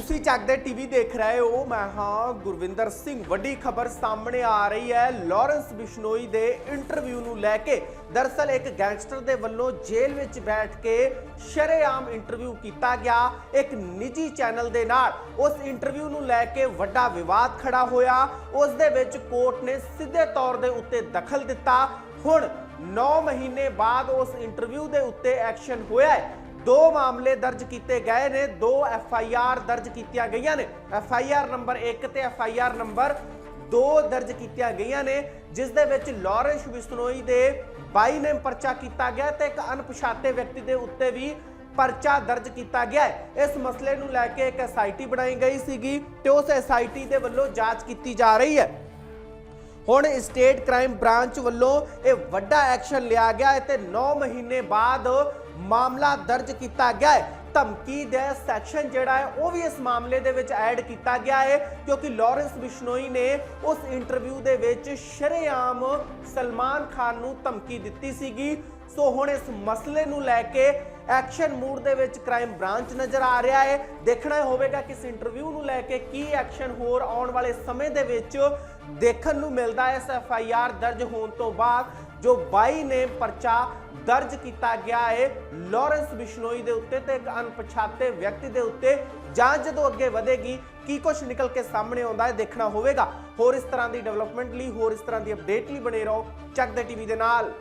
ਤੁਸੀਂ ਚੱਕਦੇ ਟੀਵੀ ਦੇਖ ਰਹੇ ਹੋ, ਮੈਂ ਹਾਂ ਗੁਰਵਿੰਦਰ ਸਿੰਘ। ਵੱਡੀ ਖਬਰ ਸਾਹਮਣੇ ਆ ਰਹੀ ਹੈ, ਲਾਰੈਂਸ ਬਿਸ਼ਨੋਈ ਦੇ ਇੰਟਰਵਿਊ ਨੂੰ ਲੈ ਕੇ। ਦਰਸਲ ਇੱਕ ਗੈਂਗਸਟਰ ਦੇ ਵੱਲੋਂ ਜੇਲ੍ਹ ਵਿੱਚ ਬੈਠ ਕੇ ਸ਼ਰੇਆਮ ਇੰਟਰਵਿਊ ਕੀਤਾ ਗਿਆ, ਇੱਕ ਨਿੱਜੀ ਚੈਨਲ ਦੇ ਨਾਲ। ਉਸ ਇੰਟਰਵਿਊ ਨੂੰ ਲੈ ਕੇ ਵੱਡਾ ਵਿਵਾਦ ਖੜਾ ਹੋਇਆ। ਉਸ ਦੇ ਵਿੱਚ ਕੋਰਟ ਨੇ ਸਿੱਧੇ ਤੌਰ ਦੇ ਉੱਤੇ ਦਖਲ ਦਿੱਤਾ। ਹੁਣ 9 ਮਹੀਨੇ ਬਾਅਦ ਉਸ ਇੰਟਰਵਿਊ ਦੇ ਉੱਤੇ ਐਕਸ਼ਨ ਹੋਇਆ ਹੈ। ਦੋ ਮਾਮਲੇ ਦਰਜ ਕੀਤੇ ਗਏ ਨੇ, ਦੋ ਐਫ ਆਈ ਆਰ ਦਰਜ ਕੀਤੀਆਂ ਗਈਆਂ ਨੇ। ਐਫ ਆਈ ਆਰ ਨੰਬਰ 1 ਤੇ ਐਫ ਆਈ ਆਰ ਨੰਬਰ 2 ਦਰਜ ਕੀਤੀਆਂ ਗਈਆਂ ਨੇ, ਜਿਸ ਦੇ ਵਿੱਚ ਲਾਰੈਂਸ ਬਿਸ਼ਨੋਈ ਦੇ 22 ਨੇ ਪਰਚਾ ਕੀਤਾ ਗਿਆ ਤੇ ਇੱਕ ਅਣਪਛਾਤੇ ਵਿਅਕਤੀ ਦੇ ਉੱਤੇ ਵੀ ਪਰਚਾ ਦਰਜ ਕੀਤਾ ਗਿਆ ਹੈ। ਇਸ ਮਸਲੇ ਨੂੰ ਲੈ ਕੇ ਇੱਕ ਐਸਆਈਟੀ ਬਣਾਈ ਗਈ ਸੀਗੀ ਤੇ ਉਸ ਐਸਆਈਟੀ ਦੇ ਵੱਲੋਂ ਜਾਂਚ ਕੀਤੀ ਜਾ ਰਹੀ ਹੈ। ਹੁਣ ਸਟੇਟ ਕ੍ਰਾਈਮ ਬ੍ਰਾਂਚ ਵੱਲੋਂ ਇਹ ਵੱਡਾ ਐਕਸ਼ਨ ਲਿਆ ਗਿਆ ਹੈ ਤੇ 9 ਮਹੀਨੇ ਬਾਅਦ ਮਾਮਲਾ ਦਰਜ ਕੀਤਾ ਗਿਆ ਹੈ। ਧਮਕੀ ਦੇ ਸੈਕਸ਼ਨ ਜਿਹੜਾ ਹੈ, ਉਹ ਵੀ ਇਸ ਮਾਮਲੇ ਦੇ ਵਿੱਚ ਐਡ ਕੀਤਾ ਗਿਆ ਹੈ, ਕਿਉਂਕਿ ਲਾਰੈਂਸ ਬਿਸ਼ਨੋਈ ਨੇ ਉਸ ਇੰਟਰਵਿਊ ਦੇ ਵਿੱਚ ਸ਼ਰੇਆਮ ਸਲਮਾਨ ਖਾਨ ਨੂੰ ਧਮਕੀ ਦਿੱਤੀ ਸੀਗੀ। ਸੋ ਹੁਣ ਇਸ ਮਸਲੇ ਨੂੰ ਲੈ ਕੇ ਐਕਸ਼ਨ ਮੂਡ ਦੇ ਵਿੱਚ ਕ੍ਰਾਈਮ ਬ੍ਰਾਂਚ ਨਜ਼ਰ ਆ ਰਿਹਾ ਹੈ। ਦੇਖਣਾ ਹੋਵੇਗਾ ਕਿ ਇਸ ਇੰਟਰਵਿਊ ਨੂੰ ਲੈ ਕੇ ਕੀ ਐਕਸ਼ਨ ਹੋਰ ਆਉਣ ਵਾਲੇ ਸਮੇਂ ਦੇ ਵਿੱਚ ਦੇਖਣ ਨੂੰ ਮਿਲਦਾ ਹੈ। ਇਸ ਐਫ ਆਈ ਆਰ ਦਰਜ ਹੋਣ ਤੋਂ ਬਾਅਦ ਜੋ 22 ਨੇ ਪਰਚਾ ਦਰਜ ਕੀਤਾ ਗਿਆ ਹੈ, ਲਾਰੈਂਸ ਬਿਸ਼ਨੋਈ ਦੇ ਉੱਤੇ ਤੇ ਇੱਕ ਅਣਪਛਾਤੇ ਵਿਅਕਤੀ ਦੇ ਉੱਤੇ। ਜਾਂਚ ਜਦੋਂ ਅੱਗੇ ਵਧੇਗੀ, ਕੀ ਕੁਝ ਨਿਕਲ ਕੇ ਸਾਹਮਣੇ ਆਉਂਦਾ ਹੈ, ਦੇਖਣਾ ਹੋਵੇਗਾ। ਹੋਰ ਇਸ ਤਰ੍ਹਾਂ ਦੀ ਡਿਵੈਲਪਮੈਂਟ ਲਈ, ਹੋਰ ਇਸ ਤਰ੍ਹਾਂ ਦੀ ਅਪਡੇਟ ਲਈ ਬਣੇ ਰਹੋ। ਚੱਕ ਦੇ ਟੀਵੀ ਦੇ ਨਾਲ।